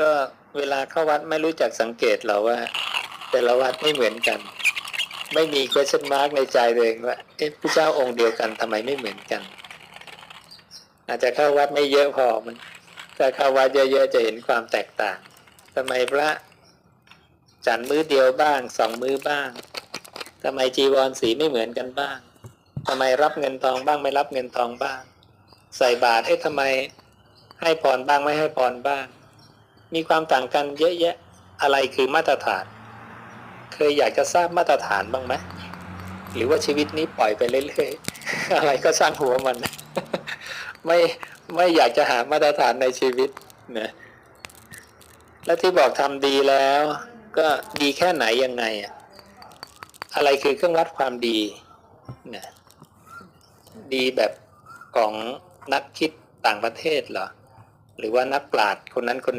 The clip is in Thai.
ก็เวลาเข้าวัดไม่รู้จักสังเกตเหรอว่า แต่ละวัดไม่เหมือนกัน ไม่มี question mark ในใจเองว่าเอ๊ะพระเจ้าองค์เดียวกันทำไมไม่เหมือนกัน อาจจะเข้าวัดไม่เยอะพอมันถ้าเข้าวัดเยอะๆจะเห็นความแตกต่างทำไมพระฉันมือเดียวบ้างสองมือบ้างทำไมจีวรสีไม่เหมือนกันบ้างทำไมรับเงินทองบ้างไม่รับเงินทองบ้าง ใส่บาตรเอ๊ะทำไมให้พรบ้างไม่ให้พรบ้าง มีความต่างกันเยอะแยะอะไรคือมาตรฐาน เคยอยากจะทราบมาตรฐานบ้างไหมหรือว่าชีวิตนี้ปล่อยไปเรื่อยๆอะไรก็สร้างหัวมัน ไม่ไม่อยากจะหามาตรฐานในชีวิตนะและที่บอกทำดีแล้ว ก็ดีแค่ไหนยังไงอะอะไรคือเครื่องวัดความดีนะดีแบบของนักคิดต่างประเทศเหรอ หรือว่านักปราชญ์คนนั้นคน